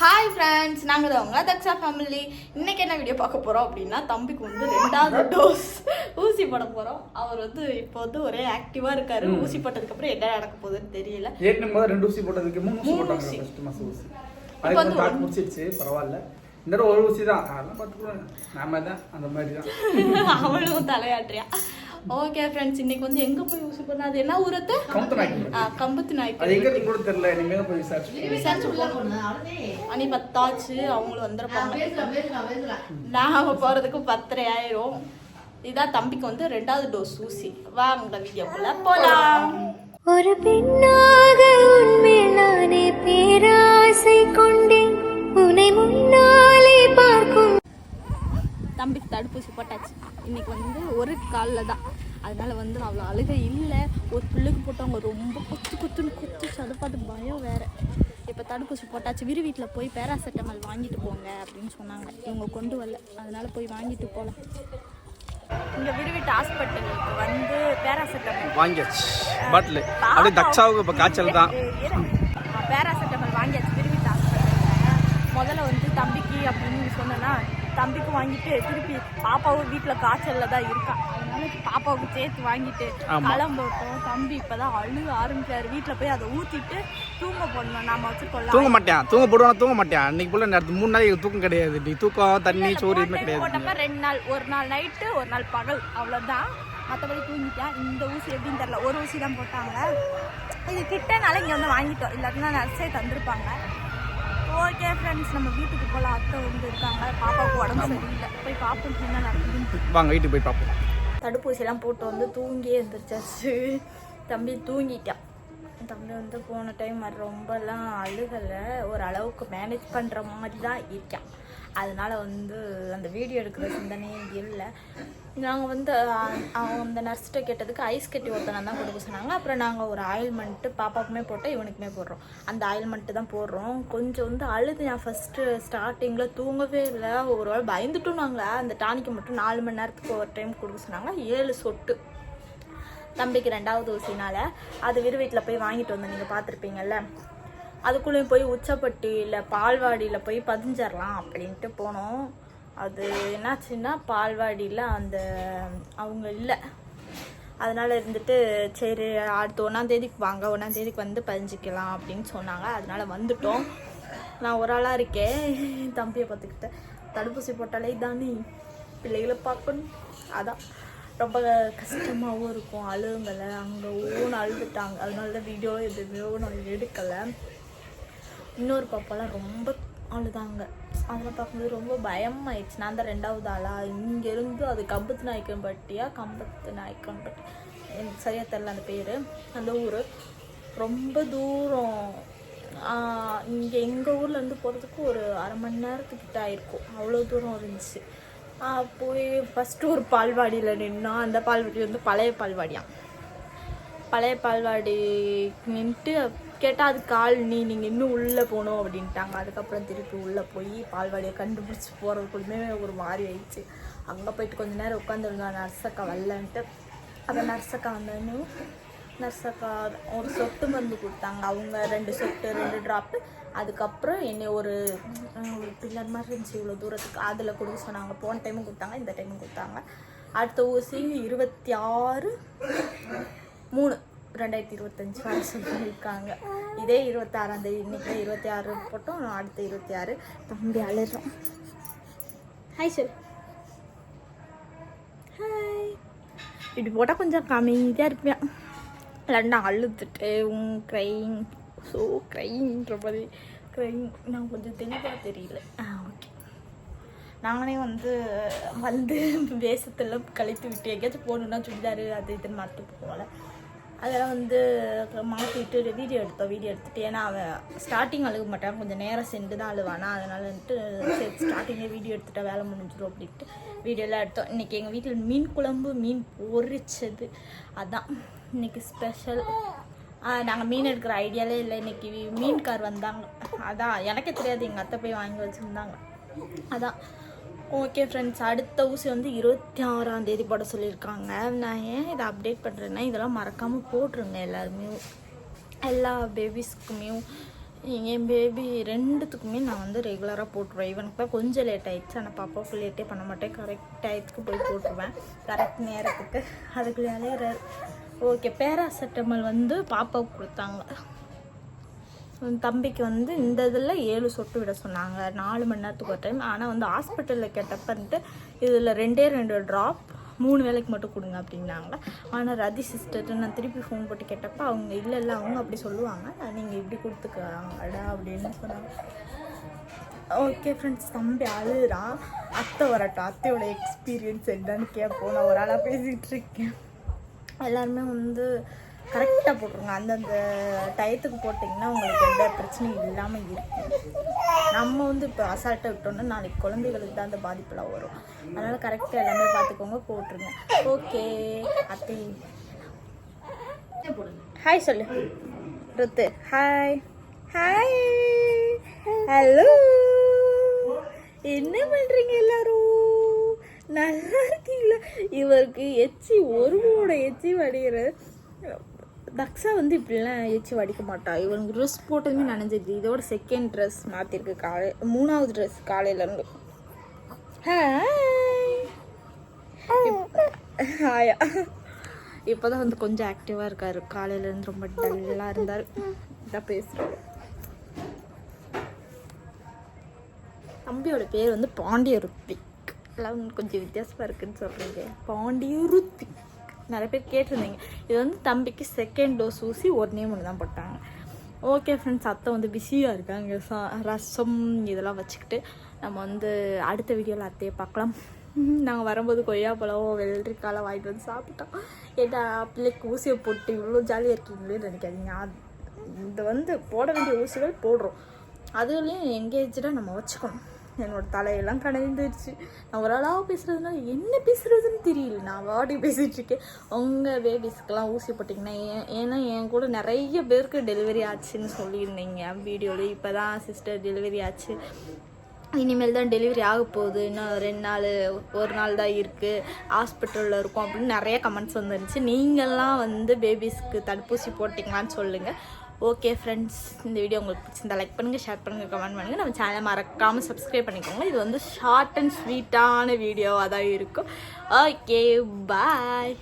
Hi friends நாங்கள் தான் உங்க தக்ஷா ஃபேமிலி இன்னைக்கு என்ன வீடியோ பார்க்க போகிறோம் அப்படின்னா தம்பிக்கு வந்து ரெண்டாவது டோஸ் ஊசி போட போகிறோம் அவர் வந்து இப்போ வந்து ஒரே ஆக்டிவாக இருக்காரு. ஊசி போட்டதுக்கப்புறம் என்ன நடக்க போகுதுன்னு தெரியல. ஏற்கனவே ரெண்டு ஊசி போட்டதுக்கு மூணு ஊசி ஊசி. இப்ப வந்து முடிச்சிருச்சு. பரவாயில்ல. இந்த ஒரு ஊசி தான். அதெல்லாம் பார்த்துக்குறோம் நாம தான் அந்த மாதிரி தான். அவளும் தலையாட்டுறியா ஓகே ஃப்ரெண்ட்ஸ் இன்னைக்கு வந்து எங்கே போய் ஊசி போடணும் அது என்ன ஊரத்து கம்பத்து நாய்க்கு. அது நாய்க்கு. எங்க கூட தெரியல இனிமேல் போய் விசாரிச்சு விசாரிச்சு போகணும் மணி பத்தாச்சு அவங்களும் வந்துருப்பாங்க. நாம போறதுக்கு பத்தரை ஆயிரும். இதான் தம்பிக்கு வந்து ரெண்டாவது டோஸ் ஊசி. வாங்க வீடியோக்குள்ள போலாம். ஒரு பெண்ணாக உன்மேல் நானே பேராசை கொண்டேன். உன்னை முன்னாலே பார்க்கும். தம்பிக்கு தடுப்பூசி போட்டாச்சு. இன்னைக்கு வந்து ஒரு காலில் தான். அதனால வந்து அவ்வளோ அழுகை இல்லை. ஒரு பிள்ளைக்கு போட்டவங்க ரொம்ப குத்து குத்துன்னு குத்துச்சு அதை பார்த்து பயம் வேற. இப்போ தடுப்பூசி போட்டாச்சு. விரு வீட்டில் போய் பேராசெட்டமால் வாங்கிட்டு போங்க அப்படின்னு சொன்னாங்க. இவங்க கொண்டு வரல. அதனால போய் வாங்கிட்டு போகலாம் இங்கே விருவிட்டு ஹாஸ்பிட்டலுக்கு வந்து பேராசெட்டமால் வாங்கியாச்சு. பாட்டில் அப்படியே தக்ஷாவுக்கு இப்போ காய்ச்சல் தான். பேராசெட்டமால் வாங்கியாச்சு. விரும்பிட்டு ஹாஸ்பிட்டலில் முதல்ல வந்து தம்பிக்கு அப்படின்னு சொன்னேன்னா தம்பிக்கு வாங்கிட்டு திருப்பி பாப்பாவும் வீட்டில் காய்ச்சலில் தான் இருக்கான் அதனால பாப்பாவுக்கு சேர்த்து வாங்கிட்டு ஆமா. கிளம்பிட்டோம் தம்பி இப்போதான் அழுக ஆரம்பிச்சாரு வீட்டில் போய் அதை ஊற்றிட்டு தூங்க போடணும். நாம தூங்க வச்சுக்கொள்ளலாம் மாட்டேன் தூங்க போடுவானா? தூங்க மாட்டேன் அன்னைக்கு போல நேரத்து மூணு நாளைக்கு தூக்கம் கிடையாது. நீ தூக்கம் தண்ணி சோறு எதுவுமே கிடையாது. ரெண்டு நாள் ஒரு நாள் நைட்டு ஒரு நாள் பகல். அவ்வளோதான் மற்றபடி தூங்கிட்டேன் இந்த ஊசி எப்படின்னு தெரியல. ஒரு ஊசி தான் போட்டாங்க. இது கிட்டனால இங்கே வந்து வாங்கிட்டோம். இல்லாட்டினா நர்ஸே தந்திருப்பாங்க. ஓகே ஃப்ரெண்ட்ஸ் நம்ம வீட்டுக்கு போகலாம் அத்தை வந்து இருக்காங்க. பாப்பாவுக்கு உடம்பு சரியில்லை. போய் பார்ப்போம் என்ன நடக்குதுன்னு. வாங்க வீட்டுக்கு போய் பார்ப்போம் தடுப்பூசியெல்லாம் போட்டு வந்து தூங்கியே இருந்துருச்சாச்சு தம்பி தூங்கிட்டான். தம்பி வந்து போன டைம் ரொம்பலாம் அழுகலை. ஒரு அளவுக்கு மேனேஜ் பண்ணுற மாதிரி தான் இருக்கான். அதனால வந்து அந்த வீடியோ எடுக்கிற சிந்தனையே இல்லை. நாங்கள் வந்து அவங்க அந்த நர்ஸ்கிட்ட கேட்டதுக்கு ஐஸ் கட்டி ஒருத்தனை தான் கொடுக்க சொன்னாங்க. அப்புறம் நாங்கள் ஒரு ஆயில்மெண்ட்டு பாப்பாவுக்குமே போட்டோம் இவனுக்குமே போடுறோம். அந்த ஆயில்மெண்ட்டு தான் போடுறோம். கொஞ்சம் வந்து அழுது நான் ஃபஸ்ட்டு ஸ்டார்டிங்கில் தூங்கவே இல்லை. ஒரு வேளை பயந்துட்டும் நாங்கள் அந்த டானிக்கு மட்டும் நாலு மணி நேரத்துக்கு ஒரு டைம் கொடுக்க சொன்னாங்க. ஏழு சொட்டு. தம்பிக்கு ரெண்டாவது ஊசினால். அது விரு வீட்டில் போய் வாங்கிட்டு வந்தோம் நீங்கள் பார்த்துருப்பீங்கல்ல. அதுக்குள்ளேயும் போய் உச்சப்பட்டியில் பால்வாடியில் போய் பதிஞ்சிடலாம் அப்படின்ட்டு போனோம். அது என்னாச்சுன்னா பால்வாடியில் அந்த அவங்க இல்லை. அதனால இருந்துட்டு சரி அடுத்த ஒன்றாந்தேதிக்கு வாங்க ஒன்றாந்தேதிக்கு வந்து பதிஞ்சிக்கலாம் அப்படின்னு சொன்னாங்க. அதனால வந்துட்டோம். நான் ஒரு ஆளாக இருக்கேன். என் தம்பியை பார்த்துக்கிட்டேன் தடுப்பூசி போட்டாலே தானே பிள்ளைகளை பார்க்கணும். அதான். ரொம்ப கஷ்டமாகவும் இருக்கும். அழுகுங்களை அங்கே ஊன்னு அழுதுட்டாங்க. அதனால தான் வீடியோ எதுவுமே நான் எடுக்கலை. இன்னொரு பாப்பாலாம் ரொம்ப அழுதாங்க. அதில் பார்க்கும்போது ரொம்ப பயமாயிடுச்சு. நான் தான் ரெண்டாவது ஆளா? இங்கேருந்து அது கம்பத்து நாயக்கன்பட்டியா கம்பத்து நாயக்கன்பட்டி எனக்கு சரியாக தெரில அந்த பேர். அந்த ஊர். ரொம்ப தூரம். இங்கே எங்கள் ஊர்லேருந்து போகிறதுக்கு ஒரு அரை மணி நேரத்துக்கிட்ட ஆயிருக்கும். அவ்வளோ தூரம் இருந்துச்சு. போய் ஃபஸ்ட்டு ஒரு பால்வாடியில் நின்னோம் அந்த பால்வாடி வந்து பழைய பால்வாடியாம். பழைய பால்வாடி நின்ட்டு கேட்டால் அது காலனி நீங்கள் இன்னும் உள்ளே போகணும் அப்படின்ட்டாங்க. அதுக்கப்புறம் திருப்பி உள்ளே போய் பால்வாடியை கண்டுபிடிச்சி போகிறதுக்குள்ளுமே ஒரு மாதிரி ஆயிடுச்சு. அங்கே போயிட்டு கொஞ்ச நேரம் உட்காந்துருந்தோம் நர்ஸக்கா வரலன்ட்டு. அந்த நர்ஸக்கா வந்தோன்னு நர்ஸக்கா ஒரு சொட்டு மருந்து கொடுத்தாங்க. அவங்க ரெண்டு சொட்டு ரெண்டு ட்ராப்பு அதுக்கப்புறம் என்னை ஒரு ஒரு பில்லர் மாதிரி இருந்துச்சு இவ்வளோ தூரத்துக்கு. அதில் கொடுக்க சொன்னாங்க. போன டைமும் கொடுத்தாங்க இந்த டைமும் கொடுத்தாங்க. அடுத்த ஊசி இருபத்தி ஆறு மூணு. ரெண்டாயிரத்தி இருபத்தஞ்சி வர சொல்லியிருக்காங்க இதே இருபத்தாறாம் தேதி இன்னைக்கு இருபத்தி ஆறு போட்டோம் அடுத்த இருபத்தி ஆறு தம்பி அழுறோம். ஹாய் சார் ஹாய் இப்படி போட்டால் கொஞ்சம் கம்மியாக இருப்பேன் இல்லைன்னா அழுதுட்டு க்ரைங் ஸோ க்ரைங்கிற மாதிரி க்ரைங் நான் கொஞ்சம் தெளிவாக தெரியல. ஆ ஓகே நானே வந்து வந்து வேஷத்தில் கழித்து விட்டு எங்கேயாச்சும் போகணுன்னா சுடிதார் அது இதுன்னு மாற்றி போகல. அதெல்லாம் வந்து மாற்றிட்டு வீடியோ எடுத்தோம் வீடியோ எடுத்துட்டு. ஏன்னா அவன் ஸ்டார்டிங் அழுக மாட்டான். கொஞ்சம் நேரம் சென்று தான் அழுவானா. அதனால வந்துட்டு சரி ஸ்டார்டிங்கே வீடியோ எடுத்துட்டா வேலை முடிஞ்சிடும் அப்படின்ட்டு வீடியோலாம் எடுத்தோம். இன்றைக்கி எங்கள் வீட்டில் மீன் குழம்பு மீன் பொரிச்சது. அதான். இன்னைக்கு ஸ்பெஷல் நாங்கள் மீன் எடுக்கிற ஐடியாலே இல்லை. இன்னைக்கு மீன்கார் வந்தாங்க. அதான். எனக்கே தெரியாது. எங்கள் அத்தை போய் வாங்கி வச்சுருந்தாங்க. அதான். ஓகே ஃப்ரெண்ட்ஸ் அடுத்த ஊசி வந்து இருபத்தி ஆறாம் தேதி போட சொல்லியிருக்காங்க. நான் ஏன் இதை அப்டேட் பண்ணுறேன்னா இதெல்லாம் மறக்காமல் போட்டுருங்க எல்லாருமே. எல்லா பேபிஸ்க்குமே என் பேபி ரெண்டுத்துக்குமே நான் வந்து ரெகுலராக போட்டுருவேன். இவனுக்கு தான் கொஞ்சம் லேட் ஆயிடுச்சு. ஆனால் பாப்பாவுக்கு லேட்டே பண்ண மாட்டேன். கரெக்ட் டயத்துக்கு போய் போட்டுருவேன். கரெக்ட் நேரத்துக்கு. அதுக்குள்ளே ஓகே பேராசெட்டமல் வந்து பாப்பாவுக்கு கொடுத்தாங்க. தம்பிக்கு வந்து இந்த இதில் ஏழு சொட்டு விட சொன்னாங்க. நாலு மணி நேரத்துக்கு ஒரு டைம் ஆனால் வந்து ஹாஸ்பிட்டலில் கேட்டப்ப வந்துட்டு இதில் ரெண்டே ரெண்டு ட்ராப் மூணு வேளைக்கு மட்டும் கொடுங்க அப்படின்னாங்க. ஆனால் ரதி சிஸ்டர்ட்டு நான் திருப்பி ஃபோன் போட்டு கேட்டப்ப அவங்க இல்லை இல்லை அவங்க அப்படி சொல்லுவாங்க. நீங்கள் இப்படி கொடுத்துக்கடா அப்படின்னு சொன்னாங்க. ஓகே ஃப்ரெண்ட்ஸ் தம்பி அழுறான் அத்தை வரட்டும். அத்தையோட எக்ஸ்பீரியன்ஸ் என்னன்னு கேட்போம் நான் ஒரு ஆளாக பேசிகிட்டு இருக்கேன். எல்லாருமே வந்து கரெக்டாக போட்டுருங்க. அந்தந்த டயத்துக்கு போட்டிங்கன்னா உங்களுக்கு எந்த பிரச்சனையும் இல்லாமல் இருக்கும். நம்ம வந்து இப்போ அசால்ட்டாக விட்டோம்னா நாளைக்கு குழந்தைகளுக்கு தான் அந்த பாதிப்பெல்லாம் வரும். அதனால் கரெக்டாக எல்லாமே பார்த்துக்கோங்க போட்டுருங்க. ஓகே அத்தை. ஹாய் சொல்லு. ருத்து. ஹாய் ஹாய் ஹலோ என்ன பண்ணுறீங்க எல்லாரும்? நல்லா இருக்கீங்களா? இவருக்கு எச்சி ஒரு மூட எச்சி வடிகிற தக்ஷா வந்து இப்படிலாம் எச்சி வடிக்க மாட்டா. இவனுக்கு ட்ரெஸ் போட்டதுமே நனைஞ்சிது இதோட செகண்ட் ட்ரெஸ் மாற்றிருக்கு காலை மூணாவது ட்ரெஸ் காலையிலேருந்து ஹாயா இப்போ தான் வந்து கொஞ்சம் ஆக்டிவாக இருக்கார். காலையிலேருந்து ரொம்ப டல்லாக இருந்தார். இதான் பேசுகிறோம் தம்பியோட பேர் வந்து பாண்டிய ருத்திக் எல்லாம் கொஞ்சம் வித்தியாசமாக இருக்குன்னு சொல்கிறீங்க பாண்டிய ருத்திக் நிறைய பேர் கேட்டிருந்தீங்க. இது வந்து தம்பிக்கு செகண்ட் டோஸ் ஊசி ஒன்றே ஒன்று தான் போட்டாங்க. ஓகே ஃப்ரெண்ட்ஸ் அத்தை வந்து பிஸியாக இருக்காங்க. சா ரசம் இதெல்லாம் வச்சுக்கிட்டு நம்ம வந்து அடுத்த வீடியோவில் அத்தையை பார்க்கலாம். நாங்கள் வரும்போது கொய்யாப்பழம் வெள்ளரிக்காலாம் வாங்கிட்டு வந்து சாப்பிட்டோம். ஏட்டா பிள்ளைக்கு ஊசியை போட்டு இவ்வளோ ஜாலியாக இருக்கீங்களே நினைக்காதீங்க. அது இது வந்து போட வேண்டிய ஊசிகள் போடுறோம். அதுலேயும் எங்கேஜாக நம்ம வச்சுக்கணும். என்னோட தலையெல்லாம் கடைந்துருச்சு. நான் ஒரு ஆளாக பேசுகிறதுனால என்ன பேசுகிறதுன்னு தெரியல. நான் வாடி பேசிகிட்டு இருக்கேன் உங்கள் பேபிஸ்க்கெல்லாம் ஊசி போட்டிங்கன்னா ஏன் ஏன்னா என் கூட நிறைய பேருக்கு டெலிவரி ஆச்சுன்னு சொல்லியிருந்தீங்க. வீடியோவில் இப்போ தான் சிஸ்டர் டெலிவரி ஆச்சு. இனிமேல் தான் டெலிவரி ஆக போகுது. இன்னும் ரெண்டு நாள் ஒரு நாள் தான் இருக்குது ஹாஸ்பிட்டலில் இருக்கும் அப்படின்னு நிறைய கமெண்ட்ஸ் வந்துருந்துச்சு. நீங்கள்லாம் வந்து பேபிஸ்க்கு தடுப்பூசி போட்டிங்களான்னு சொல்லுங்கள் ஓகே ஃப்ரெண்ட்ஸ் இந்த வீடியோ உங்களுக்கு பிடிச்சிருந்தா லைக் பண்ணுங்கள் ஷேர் பண்ணுங்கள் கமெண்ட் பண்ணுங்கள் நம்ம சேனலை மறக்காமல் சப்ஸ்கிரைப் பண்ணிக்கோங்க. இது வந்து ஷார்ட் அண்ட் ஸ்வீட்டான வீடியோவாக தான் இருக்கும். Okay bye